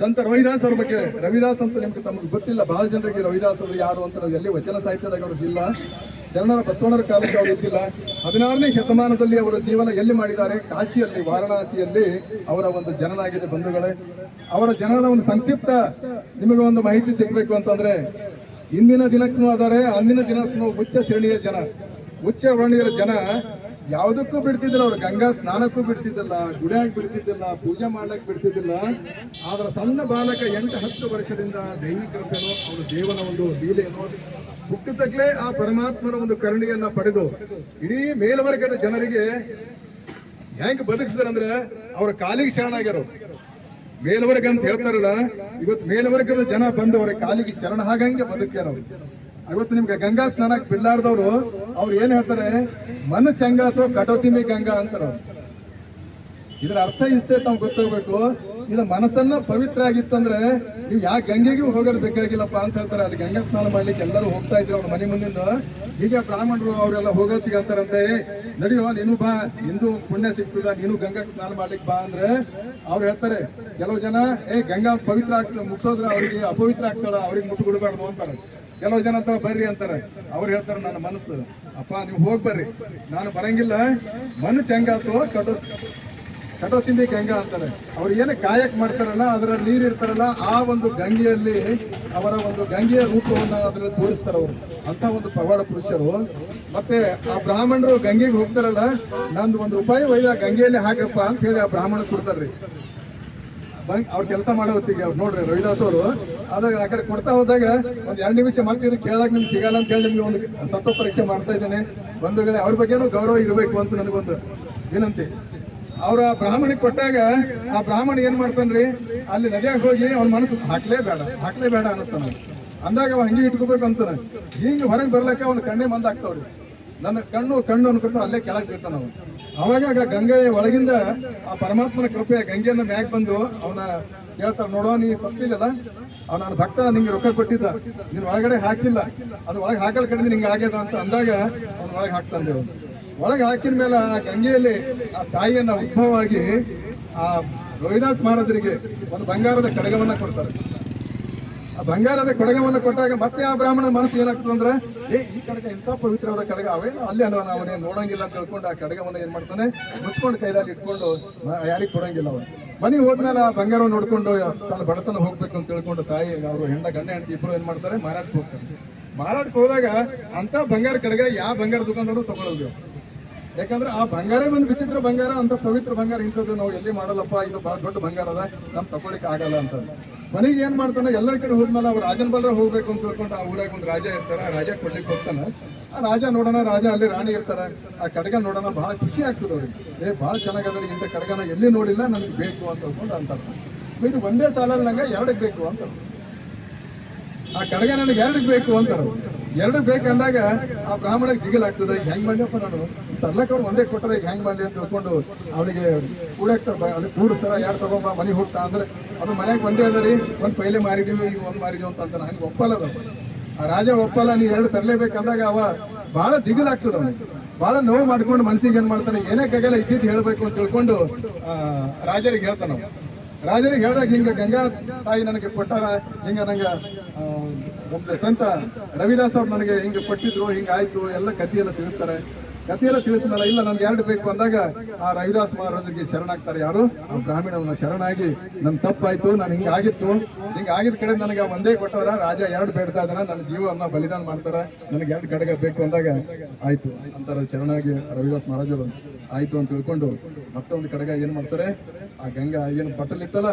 ಸಂತ ರವಿದಾಸ್ ಅವ್ರ ಬಗ್ಗೆ, ರವಿದಾಸ್ ಅಂತ ನಿಮ್ಗೆ ತಮಗೆ ಗೊತ್ತಿಲ್ಲ, ಬಹಳ ಜನರಿಗೆ ರವಿದಾಸ್ ಅವರು ಯಾರು ಅಂತ ನಾವು ಎಲ್ಲಿ ವಚನ ಸಾಹಿತ್ಯದಾಗ ಅವರು ಇಲ್ಲ. ಶರಣರ ಬಸವಣ್ಣರ ಕಾಲಕ್ಕೆ ಅವರು ಇದ್ದಿಲ್ಲ. ಹದಿನಾರನೇ ಶತಮಾನದಲ್ಲಿ ಅವರ ಜೀವನ ಎಲ್ಲಿ ಮಾಡಿದ್ದಾರೆ? ಕಾಶಿಯಲ್ಲಿ, ವಾರಣಾಸಿಯಲ್ಲಿ ಅವರ ಒಂದು ಜನನಾಗಿದೆ ಬಂಧುಗಳೇ. ಅವರ ಜನನ ಒಂದು ಸಂಕ್ಷಿಪ್ತ ನಿಮಗೆ ಒಂದು ಮಾಹಿತಿ ಸಿಗಬೇಕು ಅಂತಂದ್ರೆ, ಇಂದಿನ ದಿನಕ್ಕೂ ಆದರೆ, ಅಂದಿನ ದಿನಕ್ಕೂ ಉಚ್ಚ ಶ್ರೇಣಿಯ ಜನ ಉಚ್ಚ ವರ್ಣಿಯರ ಜನ ಯಾವುದಕ್ಕೂ ಬಿಡ್ತಿದ್ದಿಲ್ಲ ಅವ್ರು. ಗಂಗಾ ಸ್ನಾನಕ್ಕೂ ಬಿಡ್ತಿದ್ದಿಲ್ಲ ಗುಡಿಯಾಗಿ ಬಿಡ್ತಿದ್ದಿಲ್ಲ, ಪೂಜೆ ಮಾಡ್ಲಕ್ ಬಿಡ್ತಿದ್ದಿಲ್ಲ. ಆದ್ರೆ ಸಣ್ಣ ಬಾಲಕ ಎಂಟು ಹತ್ತು ವರ್ಷದಿಂದ ದೈವಿಕ ರೂಪೇನೋ ದೇವನ ಒಂದು ಲೀಲೆಯನ್ನು ಹುಟ್ಟುತ್ತಲೇ ಆ ಪರಮಾತ್ಮನ ಒಂದು ಕರುಣೆಯನ್ನ ಪಡೆದು ಇಡೀ ಮೇಲ್ವರ್ಗದ ಜನರಿಗೆ ಹೆಂಗ್ ಬದುಕಿಸಿದ್ರಂದ್ರೆ ಅವ್ರ ಕಾಲಿಗೆ ಶರಣಾಗ್ಯಾರ ಮೇಲ್ವರ್ಗ ಅಂತ ಹೇಳ್ತಾರಲ್ಲ ಇವತ್ತು ಮೇಲ್ವರ್ಗದ ಜನ ಬಂದು ಅವರ ಕಾಲಿಗೆ ಶರಣ ಹಾಗಂಗೆ ಬದುಕ್ಯಾರ ಅವ್ರು. ಇವತ್ತು ನಿಮ್ಗೆ ಗಂಗಾ ಸ್ನಾನಕ್ಕೆ ಬಿಡ್ಲಾರ್ದವ್ರು, ಅವ್ರು ಏನ್ ಹೇಳ್ತಾರೆ? ಮನ ಚಂಗ ಅಥವಾ ಕಟೋತಿಮಿ ಗಂಗಾ ಅಂತಾರ ಇದರ ಅರ್ಥ ಇಷ್ಟೇ ತಾವು ಗೊತ್ತೋಗ್ಬೇಕು. ಇದು ಮನಸ್ಸನ್ನ ಪವಿತ್ರ ಆಗಿತ್ತಂದ್ರೆ ನೀವು ಯಾವ ಗಂಗೆಗೂ ಹೋಗೋದು ಬೇಕಾಗಿಲ್ಲಪ್ಪ ಅಂತ ಹೇಳ್ತಾರೆ. ಅಲ್ಲಿ ಗಂಗಾ ಸ್ನಾನ ಮಾಡ್ಲಿಕ್ಕೆ ಎಲ್ಲರೂ ಹೋಗ್ತಾ ಇದ್ರು ಅವ್ರ ಮನೆ ಮುಂದಿಂದ. ಹೀಗೆ ಬ್ರಾಹ್ಮಣರು ಅವರೆಲ್ಲ ಹೋಗೋತಿಗೆ ಅಂತಾರಂತೆ. ನಡಿಯೋ ನೀನು ಬಾ. ಹಿಂದೂ ಪುಣ್ಯ ಸಿಗ್ತದ ನೀನು ಗಂಗಾ ಸ್ನಾನ ಮಾಡ್ಲಿಕ್ಕೆ ಬಾ ಅಂದ್ರೆ ಅವ್ರು ಹೇಳ್ತಾರೆ, ಕೆಲವು ಜನ, ಏ, ಗಂಗಾ ಪವಿತ್ರ ಆಗ್ತದೆ, ಮುಟ್ಟೋದ್ರೆ ಅವರಿಗೆ ಅಪವಿತ್ರ ಆಗ್ತಾಳ ಅವ್ರಿಗೆ ಮುಟ್ಟು ಬಿಡಬಾರ್ದು ಅಂತಾರೆ. ಕೆಲವು ಜನ ಅಂತ ಬರ್ರಿ ಅಂತಾರೆ. ಅವ್ರು ಹೇಳ್ತಾರೆ, ನನ್ನ ಮನಸ್ಸು, ಅಪ್ಪ, ನೀವು ಹೋಗಿ ಬರ್ರಿ. ನಾನು ಬರಂಗಿಲ್ಲ. ಮನಸ್ಸು ಹೆಂಗಾತು ಕಟೋ ಕಟೋ ತಿಂಡಿ ಗಂಗಾ ಅಂತಾರೆ? ಅವ್ರು ಏನು ಕಾಯಕ್ ಮಾಡ್ತಾರಲ್ಲ ಅದರ ನೀರು ಇರ್ತಾರಲ್ಲ, ಆ ಒಂದು ಗಂಗೆಯಲ್ಲಿ ಅವರ ಒಂದು ಗಂಗೆಯ ರೂಪವನ್ನು ಅದರಲ್ಲಿ ತೋರಿಸ್ತಾರೆ ಅವರು. ಅಂತ ಒಂದು ಪವಾಡ ಪುರುಷರು. ಮತ್ತೆ ಆ ಬ್ರಾಹ್ಮಣರು ಗಂಗೆಗೆ ಹೋಗ್ತಾರಲ್ಲ, ನಂದು ಒಂದು ರೂಪಾಯಿ ಒಯ್ದ ಗಂಗೆಯಲ್ಲಿ ಹಾಕಪ್ಪ ಅಂತ ಹೇಳಿ ಆ ಬ್ರಾಹ್ಮಣ ಕೊಡ್ತಾರ್ರಿ. ಅವ್ರು ಕೆಲಸ ಮಾಡೋ ಹೊತ್ತಿಗೆ ಅವ್ರು ನೋಡ್ರಿ ರವಿದಾಸ್ ಅವರು. ಅದಾಗ ಆ ಕಡೆ ಕೊಡ್ತಾ ಹೋದಾಗ ಒಂದು ಎರಡು ನಿಮಿಷ ಮತ್ತೆ ಇದು ನಿಮ್ಗೆ ಸಿಗಲ್ಲ ಅಂತ ಹೇಳಿ ನಿಮ್ಗೆ ಒಂದು ಸತ್ವ ಪರೀಕ್ಷೆ ಮಾಡ್ತಾ ಇದ್ದೇನೆ. ಬಂಧುಗಳೇ ಅವ್ರ ಬಗ್ಗೆನೂ ಗೌರವ ಇರಬೇಕು ಅಂತ ನನಗೊಂದು ವಿನಂತಿ. ಅವ್ರ ಬ್ರಾಹ್ಮಣಿಗೆ ಕೊಟ್ಟಾಗ ಆ ಬ್ರಾಹ್ಮಣ ಏನ್ ಮಾಡ್ತಾನ್ರಿ? ಅಲ್ಲಿ ನದಿಯಾಗ ಹೋಗಿ ಅವ್ನ ಮನಸ್ಸು ಹಾಕ್ಲೇ ಬೇಡ ಹಾಕ್ಲೇ ಬೇಡ ಅನಸ್ತಾನ ಅಂದಾಗ ಅವ ಹಂಗೆ ಇಟ್ಕೋಬೇಕು ಅಂತಾನೆ. ಹಿಂಗೆ ಹೊರಗೆ ಬರ್ಲಕ್ಕ ಅವ್ನ ಕಣ್ಣೇ ಮಂದ ಆಗ್ತಾವ್ರಿ. ನನ್ನ ಕಣ್ಣು ಕಣ್ಣು ಅನ್ಕೊಂಡು ಅಲ್ಲೇ ಕೆಳಗೆ ಬೀಳ್ತಾನ ಅವನು. ಅವಾಗ ಗಂಗೆಯ ಗಂಗೆ ಒಳಗಿಂದ ಆ ಪರಮಾತ್ಮನ ಕೃಪೆ ಗಂಗೆಯನ್ನ ಮ್ಯಾಗ ಬಂದು ಅವನ ಕೇಳ್ತಾರ ನೋಡೋ, ನೀ ತಪ್ಪಿದಲ್ಲ ಅವ್ ನನ್ನ ಭಕ್ತ, ನಿಂಗೆ ರೊಕ್ಕ ಕೊಟ್ಟಿದ್ದ. ನೀನ್ ಒಳಗಡೆ ಹಾಕಿಲ್ಲ. ಅದು ಒಳಗೆ ಹಾಕಲ್ ಕಡಿಮೆ ನಿಂಗೆ ಆಗ್ಯದ ಅಂತ ಅಂದಾಗ ಅವ್ನ ಒಳಗೆ ಹಾಕ್ತಾನೆ ದೇವ್ರು ಒಳಗೆ ಹಾಕಿದ ಮೇಲೆ ಆ ಗಂಗೆಯಲ್ಲಿ ಆ ತಾಯಿಯನ್ನ ಉದ್ಭವವಾಗಿ ಆ ರೋಹಿದಾಸ್ ಮಹಾರಾಜರಿಗೆ ಒಂದು ಬಂಗಾರದ ಕಡಗವನ್ನ ಕೊಡ್ತಾರೆ. ಆ ಬಂಗಾರದ ಕಡಗವನ್ನು ಕೊಟ್ಟಾಗ ಮತ್ತೆ ಆ ಬ್ರಾಹ್ಮಣ ಮನಸ್ಸು ಏನಾಗ್ತದೆ ಅಂದ್ರೆ, ಏ, ಈ ಕಡಗ ಎಂತ ಪವಿತ್ರವಾದ ಕಡಗ, ಅವೇನು ಅಲ್ಲೇ ಅಲ್ಲ ಅವನೇ ನೋಡಂಗಿಲ್ಲ ಅಂತ ತಿಳ್ಕೊಂಡು ಆ ಕಡಗವನ್ನು ಏನ್ ಮಾಡ್ತಾನೆ, ಮುಚ್ಕೊಂಡು ಕೈದಲ್ಲಿ ಇಟ್ಕೊಂಡು ಯಾರಿಗೆ ಕೊಡಂಗಿಲ್ಲ ಅವನು. ಮನೆ ಹೋದ್ಮೇಲೆ ಆ ಬಂಗಾರ ನೋಡ್ಕೊಂಡು ತನ್ನ ಬಡತನ ಹೋಗ್ಬೇಕು ಅಂತ ತಿಳ್ಕೊಂಡು ತಾಯಿ, ಅವರು ಹೆಂಡ, ಗಂಡ, ಹೆಂಡತಿ ಇಬ್ರು ಏನ್ ಮಾಡ್ತಾರೆ, ಮಾರಾಟಕ್ಕೆ ಹೋಗ್ತಾರೆ. ಮಾರಾಟಕ್ಕೆ ಹೋದಾಗ ಅಂತ ಬಂಗಾರ ಕಡಗ ಯಾವ ಬಂಗಾರ ದುಕಾನದವರು ತಗೊಳ್ಳೋದು ಯಾಕಂದ್ರೆ ಆ ಬಂಗಾರ ಒಂದು ವಿಚಿತ್ರ ಬಂಗಾರ ಅಂತ ಪವಿತ್ರ ಬಂಗಾರ ಇಂಥದ್ದು ನಾವು ಎಲ್ಲಿ ಮಾಡಲ್ಲಪ್ಪ? ಇದು ಬಹಳ ದೊಡ್ಡ ಬಂಗಾರ ಅದ, ನಮ್ ತಗೊಳಿಕ್ ಆಗಲ್ಲ ಅಂತ ಮನೆಗೆ ಏನ್ ಮಾಡ್ತಾನೆ? ಎಲ್ಲರ ಕಡೆ ಹೋದ್ಮೇಲೆ ಅವ್ರು ರಾಜನ ಬಲ್ರ ಹೋಗ್ಬೇಕು ಅಂತ ತಿಳ್ಕೊಂಡು ಆ ಊರಾಗ ಒಂದು ರಾಜ ಇರ್ತಾರೆ ರಾಜ ಕೊಡ್ಲಿಕ್ಕೆ ಹೋಗ್ತಾನೆ. ಆ ರಾಜ ನೋಡೋಣ, ರಾಜ ಅಲ್ಲಿ ರಾಣಿ ಇರ್ತಾರೆ. ಆ ಕಡಗ ನೋಡೋಣ, ಬಹಳ ಖುಷಿ ಆಗ್ತದೆ ಅವ್ರಿಗೆ. ಏ, ಬಹಳ ಚೆನ್ನಾಗದ ಇಂಥ ಕಡಗನ ಎಲ್ಲಿ ನೋಡಿಲ್ಲ, ನನಗೆ ಬೇಕು ಅಂತ ಹೇಳ್ಕೊಂಡು ಅಂತಾರೆ. ಇದು ಒಂದೇ ಸಾಲಲ್ಲಿ ನಂಗೆ ಎರಡಕ್ಕೆ ಬೇಕು ಅಂತ ಆ ಕಡಗ ನನಗೆ ಎರಡಕ್ಕೆ ಬೇಕು ಅಂತಾರೆ. ಎರಡು ಬೇಕಂದಾಗ ಆ ಬ್ರಾಹ್ಮಣ ದಿಗಿಲಾಗ್ತದೆ ಹೆಂಗ್ ಮಾಡ್ಲಪ್ಪ ನಾನು? ತರ್ಲಕ್ ಅವ್ರು ಒಂದೇ ಕೊಟ್ಟರೆ ಹೆಂಗ್ ಮಾಡ್ಲಿ ಅಂತ ತಿಳ್ಕೊಂಡು ಅವನಿಗೆ ಕೂಡಕ್ಕೆ ಅಲ್ಲಿ ಕೂಡಿಸ್ತಾರ ಯಾರು ತಗೊಂಬ ಮನೆಗೆ ಹುಟ್ಟ, ಅಂದ್ರೆ, ಅದು ಮನೆಗೆ ಒಂದೇ ಅದ ರೀ, ಒಂದು ಪೈಲೆ ಮಾರಿದೀವಿ, ಈಗ ಒಂದು ಮಾರಿದೀವಿ ಅಂತ ಅಂತಾನೆ ಹಂಗೆ ಒಪ್ಪಲ್ಲ ಅದು. ಆ ರಾಜ ಒಪ್ಪಲ್ಲ, ನೀ ಎರಡು ತರಲೇಬೇಕಂದಾಗ ಅವ ಬಹಳ ದಿಗಿಲಾಗ್ತದ ಅವನಿಗೆ. ಬಹಳ ನೋವು ಮಾಡ್ಕೊಂಡು ಮನ್ಸಿಗೆ ಏನ್ ಮಾಡ್ತಾನೆ, ಏನೇ ಕಗಲ ಇದ್ದಿದ್ದು ಹೇಳ್ಬೇಕು ಅಂತ ತಿಳ್ಕೊಂಡು ರಾಜರಿಗೆ ಹೇಳ್ತಾನ. ರಾಜರಿಗೆ ಹೇಳಿದಾಗ ಹಿಂಗ ಗಂಗಾ ತಾಯಿ ನನಗೆ ಕೊಟ್ಟಾರ, ಹಿಂಗ ನಂಗೆ ಒಬ್ಬ ಸಂತ ರವಿದಾಸ್ ಅವ್ರು ನನಗೆ ಹಿಂಗೆ ಕೊಟ್ಟಿದ್ರು ಹಿಂಗಾಯ್ತು ಎಲ್ಲ ಕಥೆಯೆಲ್ಲ ತಿಳಿಸ್ತಾರೆ. ಕಥೆಯೆಲ್ಲ ತಿಳಿಸ್ತಾರಲ್ಲ ಇಲ್ಲ, ನನ್ಗೆ ಎರಡು ಬೇಕು ಅಂದಾಗ ಆ ರವಿದಾಸ್ ಮಹಾರಾಜರಿಗೆ ಶರಣಾಗ್ತಾರೆ ಯಾರು? ಆ ಬ್ರಾಹ್ಮಣವನ್ನ ಶರಣಾಗಿ, ನನ್ ತಪ್ಪಾಯ್ತು, ನಾನು ಹಿಂಗಾಗಿತ್ತು ಹಿಂಗ ಆಗಿದ ಕಡೆ ನನಗೆ ಒಂದೇ ಕೊಟ್ಟವರ, ರಾಜ ಎರಡು ಬೇಡ್ತಾ ಇದಾರ ನನ್ನ ಜೀವವನ್ನ ಬಲಿದಾನ ಮಾಡ್ತಾರ. ನನಗೆ ಎರಡು ಕಡೆಗ ಬೇಕು ಅಂದಾಗ ಆಯ್ತು. ಅಂತಾರ ಶರಣಾಗಿ ರವಿದಾಸ್ ಮಹಾರಾಜರು. ಆಯ್ತು ಅಂತ ತಿಳ್ಕೊಂಡು ಮತ್ತೊಂದು ಕಡೆಗ ಏನ್ ಮಾಡ್ತಾರೆ? ಆ ಗಂಗಾ ಏನು ಬಟ್ಟಲಿತ್ತಲ್ಲ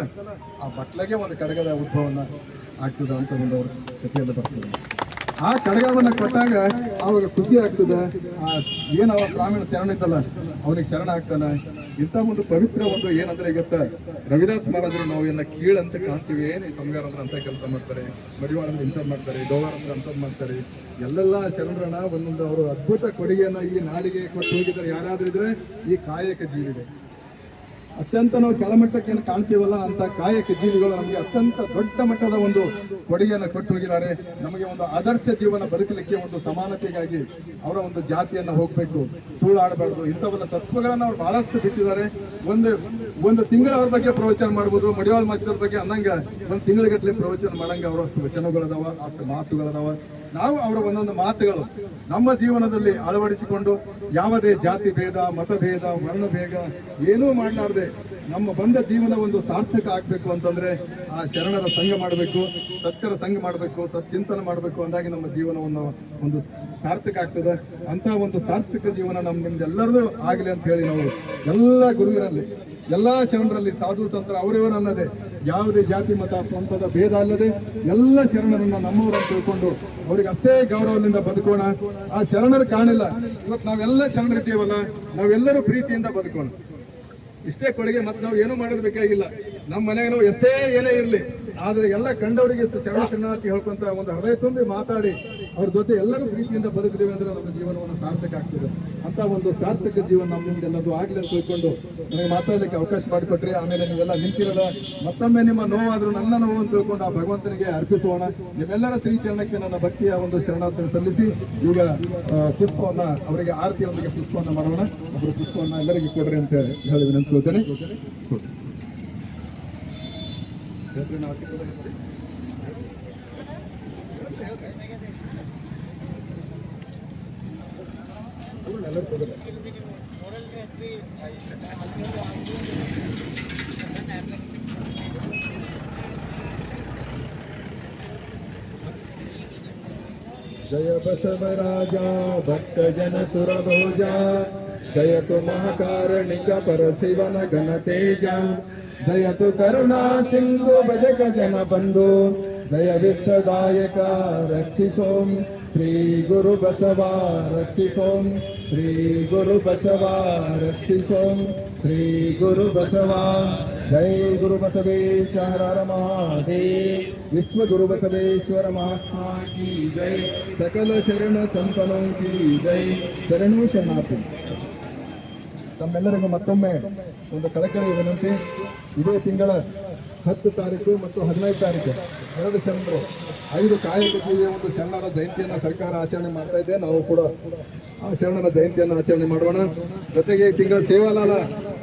ಆ ಬಟ್ಲಾಗೆ ಒಂದು ಕಡಗದ ಉದ್ಭವನ ಆಗ್ತದೆ ಅಂತ ಒಂದು ಅವ್ರ ಕಥೆಯಲ್ಲಿ ಬರ್ತದೆ ಆ ಕಡಗವನ್ನ ಕೊಟ್ಟಾಗ ಅವಾಗ ಖುಷಿ ಆಗ್ತದೆ. ಆ ಏನು ಅವ ಬ್ರಾಹ್ಮಣ ಶರಣ ಇದ್ದಲ್ಲ ಅವನಿಗೆ ಶರಣ ಆಗ್ತಾನೆ. ಇಂಥ ಒಂದು ಪವಿತ್ರ ಒಂದು ಏನಂದ್ರೆ ಇವತ್ತ ರವಿದಾಸ್ ಮಹಾರಾಜರು ನಾವು ಎಲ್ಲ ಕೀಳಂತ ಕಾಣ್ತೀವಿ, ಏನು ಈ ಸಮಗಾರ ಅಂದ್ರೆ ಅಂತ ಕೆಲಸ ಮಾಡ್ತಾರೆ, ಮಡಿವಾಳ ಅಂದ್ರೆ ಇಂಥದ್ದು ಮಾಡ್ತಾರೆ ಡೋವಾರ್ ಅಂದ್ರೆ ಅಂಥದ್ದು ಮಾಡ್ತಾರೆ. ಎಲ್ಲೆಲ್ಲ ಶರಣರನ್ನ ಒಂದೊಂದು ಅವರು ಅದ್ಭುತ ಕೊಡುಗೆಯನ್ನು ಈ ನಾಡಿಗೆ ಕೊಟ್ಟು ಹೋಗಿದ್ದಾರೆ. ಯಾರಾದ್ರೂ ಇದ್ರೆ ಈ ಕಾಯಕ ಜೀವಿಗಳು ಅತ್ಯಂತ ನಾವು ಕೆಳಮಟ್ಟಕ್ಕೆ ಏನು ಕಾಣ್ತೀವಲ್ಲ ಅಂತ ಕಾಯಕ ಜೀವಿಗಳು ನಮಗೆ ಅತ್ಯಂತ ದೊಡ್ಡ ಮಟ್ಟದ ಒಂದು ಕೊಡುಗೆಯನ್ನು ಕೊಟ್ಟು ಹೋಗಿದ್ದಾರೆ. ನಮಗೆ ಒಂದು ಆದರ್ಶ ಜೀವನ ಬದುಕಲಿಕ್ಕೆ ಒಂದು ಸಮಾನತೆಗಾಗಿ ಅವರ ಒಂದು ಜಾತಿಯನ್ನು ಹೋಗಬೇಕು. ಸುಳ್ಳಾಡಬಾರ್ದು ಇಂಥವೆಲ್ಲ ತತ್ವಗಳನ್ನು ಅವ್ರು ಬಹಳಷ್ಟು ಬಿತ್ತಿದ್ದಾರೆ. ಒಂದು ಒಂದು ತಿಂಗಳ ಅವ್ರ ಬಗ್ಗೆ ಪ್ರವಚನ ಮಾಡ್ಬೋದು. ಮಡಿವಾಳ ಮಾಚದ ಬಗ್ಗೆ ಅನ್ನಂಗ ಒಂದು ತಿಂಗಳಗಟ್ಟಲೆ ಪ್ರವಚನ ಮಾಡಂಗೆ ಅವರಷ್ಟು ವಚನಗಳದಾವ, ಅಷ್ಟು ಮಾತುಗಳದಾವ. ನಾವು ಅವರ ಒಂದೊಂದು ಮಾತುಗಳು ನಮ್ಮ ಜೀವನದಲ್ಲಿ ಅಳವಡಿಸಿಕೊಂಡು ಯಾವುದೇ ಜಾತಿ ಭೇದ, ಮತಭೇದ, ವರ್ಣಭೇದ ಏನೂ ಮಾಡಲಾರದೆ ನಮ್ಮ ಬಂದ ಜೀವನ ಒಂದು ಸಾರ್ಥಕ ಆಗಬೇಕು ಅಂತಂದರೆ ಆ ಶರಣರ ಸಂಘ ಮಾಡಬೇಕು ಸತ್ಯರ ಸಂಘ ಮಾಡಬೇಕು, ಸಚ್ಚಿಂತನೆ ಮಾಡಬೇಕು ಅಂದಾಗಿ ನಮ್ಮ ಜೀವನವನ್ನು ಒಂದು ಸಾರ್ಥಕ ಆಗ್ತದೆ. ಅಂತ ಒಂದು ಸಾರ್ಥಕ ಜೀವನ ನಮ್ಮ ನಿಮ್ದೆಲ್ಲರದು ಆಗಲಿ ಅಂತ ಹೇಳಿ ನಾವು ಎಲ್ಲ ಗುರುವಿನಲ್ಲಿ ಎಲ್ಲಾ ಶರಣರಲ್ಲಿ ಸಾಧು ಸಂತರ ಅವರಿವರು ಅನ್ನದೆ ಯಾವುದೇ ಜಾತಿ, ಮತ, ಪಂಥದ ಭೇದ ಅಲ್ಲದೆ ಎಲ್ಲ ಶರಣರನ್ನ ನಮ್ಮವರನ್ನು ತಿಳ್ಕೊಂಡು ಅವ್ರಿಗೆ ಅಷ್ಟೇ ಗೌರವದಿಂದ ಬದುಕೋಣ. ಆ ಶರಣರು ಕಾಣಿಲ್ಲ. ಇವತ್ತು ನಾವೆಲ್ಲ ಶರಣರಿದ್ದೀವಲ್ಲ ನಾವೆಲ್ಲರೂ ಪ್ರೀತಿಯಿಂದ ಬದುಕೋಣ. ಇಷ್ಟೇ ಕೊಡುಗೆ ಮತ್ತೆ ನಾವು ಏನು ಮಾಡೋದು ಬೇಕಾಗಿಲ್ಲ. ನಮ್ಮ ಮನೆಗೆ ಎಷ್ಟೇ ಏನೇ ಇರಲಿ, ಆದರೆ ಎಲ್ಲ ಕಂಡವರಿಗೆ ಶರಣ ಶರಣಾರ್ಥಿ ಹೇಳ್ಕೊಂತ ಒಂದು ಹೃದಯ ತುಂಬಿ ಮಾತಾಡಿ, ಅವ್ರ ಜೊತೆ ಎಲ್ಲರೂ ಪ್ರೀತಿಯಿಂದ ಬದುಕಿದ್ದೇವೆ ಅಂದ್ರೆ ನಮ್ಮ ಜೀವನವನ್ನು ಸಾರ್ಥಕ ಆಗ್ತದೆ. ಅಂತ ಒಂದು ಸಾರ್ಥಕ ಜೀವನ ನಮ್ಮ ನಿಮ್ದೆಲ್ಲದು ಆಗ್ಲಿ ಅಂತ ತಿಳ್ಕೊಂಡು ನನಗೆ ಮಾತಾಡಲಿಕ್ಕೆ ಅವಕಾಶ ಮಾಡಿಕೊಟ್ರಿ. ಆಮೇಲೆ ನೀವೆಲ್ಲ ನಿಂತಿರಲ್ಲ, ಮತ್ತೊಮ್ಮೆ ನಿಮ್ಮ ನೋವಾದರೂ ನನ್ನ ನೋವು ಅಂತ ತಿಳ್ಕೊಂಡು ಆ ಭಗವಂತನಿಗೆ ಅರ್ಪಿಸೋಣ. ನಿಮ್ಮೆಲ್ಲರ ಶ್ರೀಚರಣಕ್ಕೆ ನನ್ನ ಭಕ್ತಿಯ ಒಂದು ಶರಣಾರ್ಥನ ಸಲ್ಲಿಸಿ, ಈಗ ಪುಷ್ಪವನ್ನ, ಅವರಿಗೆ ಆರತಿಯೊಂದಿಗೆ ಪುಷ್ಪವನ್ನು ಮಾಡೋಣ. ಅವರ ಪುಷ್ಪವನ್ನು ಎಲ್ಲರಿಗೂ ಕೊಡ್ರಿ ಅಂತ ಹೇಳಿ ವಿನಂತಿಸ್ಕೊಳ್ತೇನೆ. ಕೊಡ್ರಿ. ಜಯ ಬಸವರಾಜ ಭಕ್ತ ಜನ ಸುರಭೋಜ ಜಯತು ಮಹಾಕಾರಣಿಕ दयतु करुणा सिंधु भजक जन बंधु दय विष्ट दायक रक्षिसोम श्री गुरु बसवा रक्षिसोम श्री गुरु बसवा रक्षिसोम श्री गुरु बसवा। जय गुरु बसवेश्वर महादेव। विश्व गुरु बसवेश्वर महात्मा की जय। सकल शरण संपन्नों की जय। शरण शरणापति ತಮ್ಮೆಲ್ಲರಿಗೂ ಮತ್ತೊಮ್ಮೆ ಒಂದು ಕಳಕಳಿ ವಿನಂತಿ. ಇದೇ ತಿಂಗಳ ಹತ್ತು ತಾರೀಕು ಮತ್ತು ಹದಿನೈದು ತಾರೀಕು ಎರಡು ಶರಣರು ಐದು ಕಾಯಕ ಜೀವಿಯ ಒಂದು ಶರಣರ ಜಯಂತಿಯನ್ನು ಸರ್ಕಾರ ಆಚರಣೆ ಮಾಡ್ತಾ ಇದೆ. ನಾವು ಕೂಡ ಆ ಶರಣರ ಜಯಂತಿಯನ್ನು ಆಚರಣೆ ಮಾಡೋಣ. ಜೊತೆಗೆ ಈ ತಿಂಗಳ ಸೇವಾಲಾಲ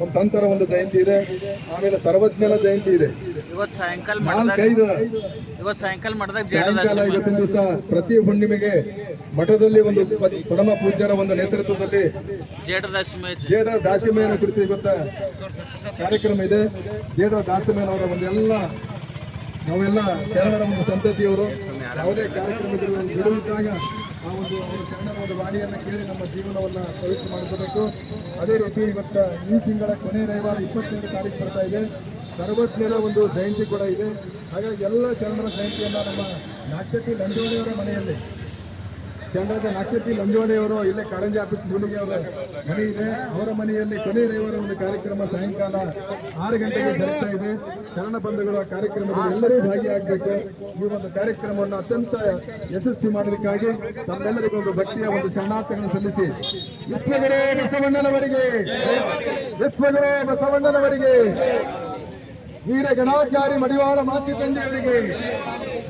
ಒಂದು ಸಂತರ ಒಂದು ಜಯಂತಿ ಇದೆ. ಆಮೇಲೆ ಸರ್ವಜ್ಞರ ಜಯಂತಿ ಇದೆ. ಇವತ್ತು ಸಾಯಂಕಾಲ ಮಠದಾಗ ನಾಲ್ಕೈದು ಇವತ್ತು ಸಾಯಂಕಾಲ ಮಠದಾಗ ಸಾಯಂಕಾಲ ಜಯದಶಮಿ ಇವತ್ತಿನ ದಿವಸ ಪ್ರತಿ ಹುಣ್ಣಿಮೆಗೆ ಮಠದಲ್ಲಿ ಒಂದು ಪದಮ ಪರಮ ಪೂಜ್ಯರ ಒಂದು ನೇತೃತ್ವದಲ್ಲಿ ಜೇಡದಶಮಿ ಜೇಡ ದಾಸಿಮಯ್ಯನ ಕುರಿತು ಇವತ್ತ ಕಾರ್ಯಕ್ರಮ ಇದೆ. ಜೇಡ ಒಂದು ಒಂದೆಲ್ಲ ನಾವೆಲ್ಲ ಶರಣರ ಒಂದು ಸಂತತಿಯವರು. ಯಾವುದೇ ಕಾರ್ಯಕ್ರಮದಲ್ಲಿ ಬಿಡುವಿದ್ದಾಗ ಆ ಒಂದು ಅವರ ಶರಣರ ಒಂದು ವಾಣಿಯನ್ನು ಕೇಳಿ ನಮ್ಮ ಜೀವನವನ್ನು ಪವಿತ್ರ ಮಾಡಬೇಕು ಅದೇ ರೀತಿ ಇವತ್ತ ಈ ತಿಂಗಳ ಕೊನೆ ರವಿವಾರ ಇಪ್ಪತ್ತೆರಡು ತಾರೀಕು ಬರ್ತಾ ಇದೆ. ಸರ್ವಜ್ಞರ ಒಂದು ಜಯಂತಿ ಕೂಡ ಇದೆ. ಹಾಗಾಗಿ ಎಲ್ಲ ಶರಣರ ಜಯಂತಿಯನ್ನು ನಮ್ಮ ನಾಕ್ಷತಿ ನಂಜೋಳಿಯವರ ಮನೆಯಲ್ಲಿ ಚಂದ್ರದ ನಕ್ಷತ್ರಿ ಲಂಜೋಡೆಯವರು ಇಲ್ಲೇ ಕಾರಂಜಿ ಆಫೀಸ್ ಮೂಲಿಗೆ ಅವರ ಮನೆ ಇದೆ. ಅವರ ಮನೆಯಲ್ಲಿ ಕೊನೆ ರೈವರ ಒಂದು ಕಾರ್ಯಕ್ರಮ ಸಾಯಂಕಾಲ ಆರು ಗಂಟೆಗೆ ಜರುಗ್ತಾ ಇದೆ. ಶರಣ ಬಂಧುಗಳು ಕಾರ್ಯಕ್ರಮದಲ್ಲಿ ಎಲ್ಲರೂ ಭಾಗಿಯಾಗಬೇಕು. ಈ ಒಂದು ಕಾರ್ಯಕ್ರಮವನ್ನು ಅತ್ಯಂತ ಯಶಸ್ವಿ ಮಾಡಲಿಕ್ಕಾಗಿ ತಮ್ಮೆಲ್ಲರಿಗೂ ಒಂದು ಭಕ್ತಿಯ ಒಂದು ಶರಣಾರ್ಥಗಳನ್ನು ಸಲ್ಲಿಸಿ. ವಿಶ್ವಗುರೇ ಬಸವಣ್ಣನವರಿಗೆ ವಿಶ್ವಗುರೇ ಬಸವಣ್ಣನವರಿಗೆ ವೀರ ಗಣಾಚಾರಿ ಮಡಿವಾಳ ಮಾಚಿ ತಂದೆಯವರಿಗೆ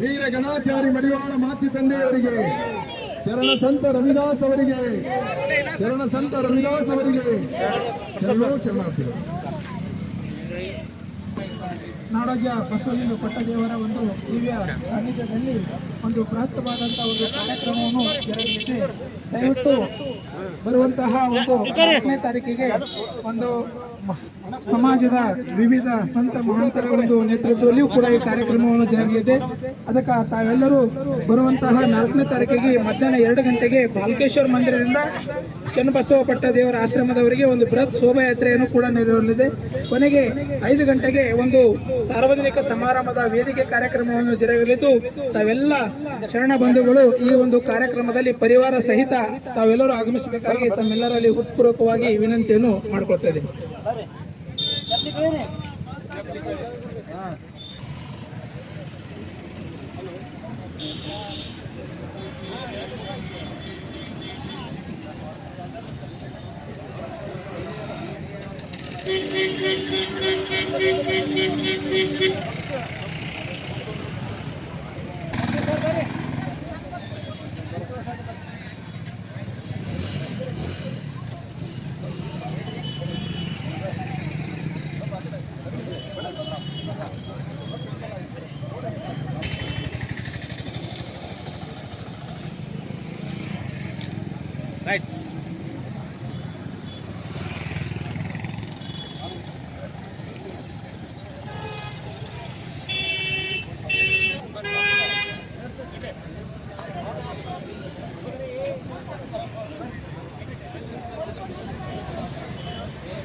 ವೀರ ಗಣಾಚಾರಿ ಮಡಿವಾಳ ಮಾಚಿ ತಂದೆಯವರಿಗೆ ಶರಣ ಸಂತ ರವಿದಾಸ್ ಅವರಿಗೆ. ಶರಣ ಸಂತ ರವಿದಾಸ್ ಅವರಿಗೆ. ಶರಣಾರ್ಥಿಗಳು ನಾಡೋಜ ಬಸವಲಿಂಗ ಪಟ್ಟದೇವರ ಒಂದು ದಿವ್ಯ ಸಾನ್ನಿಧ್ಯದಲ್ಲಿ ಒಂದು ಬೃಹತ್ತವಾದಂತಹ ಒಂದು ಕಾರ್ಯಕ್ರಮವನ್ನು ಜರುಗಿಸಿ, ದಯವಿಟ್ಟು ಬರುವಂತಹ ಒಂದು ಹತ್ತನೇ ತಾರೀಕಿಗೆ ಒಂದು ಸಮಾಜದ ವಿವಿಧ ಸಂತ ಮಹಾಂತರ ಒಂದು ನೇತೃತ್ವದಲ್ಲಿಯೂ ಕೂಡ ಈ ಕಾರ್ಯಕ್ರಮವನ್ನು ಜರುಗಲಿದೆ ಅದಕ್ಕೆ ತಾವೆಲ್ಲರೂ ಬರುವಂತಹ ನಾಲ್ಕನೇ ತಾರೀಕಿಗೆ ಮಧ್ಯಾಹ್ನ ಎರಡು ಗಂಟೆಗೆ ಬಾಲ್ಕೇಶ್ವರ ಮಂದಿರದಿಂದ ಚನ್ನಬಸವ ಪಟ್ಟ ದೇವರ ಆಶ್ರಮದವರಿಗೆ ಒಂದು ಬೃಹತ್ ಶೋಭಾಯಾತ್ರೆಯನ್ನು ಕೂಡ ನೆರವೇರಲಿದೆ. ಕೊನೆಗೆ ಐದು ಗಂಟೆಗೆ ಒಂದು ಸಾರ್ವಜನಿಕ ಸಮಾರಂಭದ ವೇದಿಕೆ ಕಾರ್ಯಕ್ರಮವನ್ನು ಜರುಗಲಿದ್ದು, ತಾವೆಲ್ಲ ಶರಣ ಬಂಧುಗಳು ಈ ಒಂದು ಕಾರ್ಯಕ್ರಮದಲ್ಲಿ ಪರಿವಾರ ಸಹಿತ ತಾವೆಲ್ಲರೂ ಆಗಮಿಸಬೇಕಾಗಿ ತಮ್ಮೆಲ್ಲರಲ್ಲಿ ಹೃತ್ಪೂರ್ವಕವಾಗಿ ವಿನಂತಿಯನ್ನು ಮಾಡಿಕೊಳ್ತಾ ಇದ್ದೀನಿ. ಬರ್ರಿ ಚಪ್ಪಲಿ ಕೈರಿ ಹಾಂ Thank you. রাইট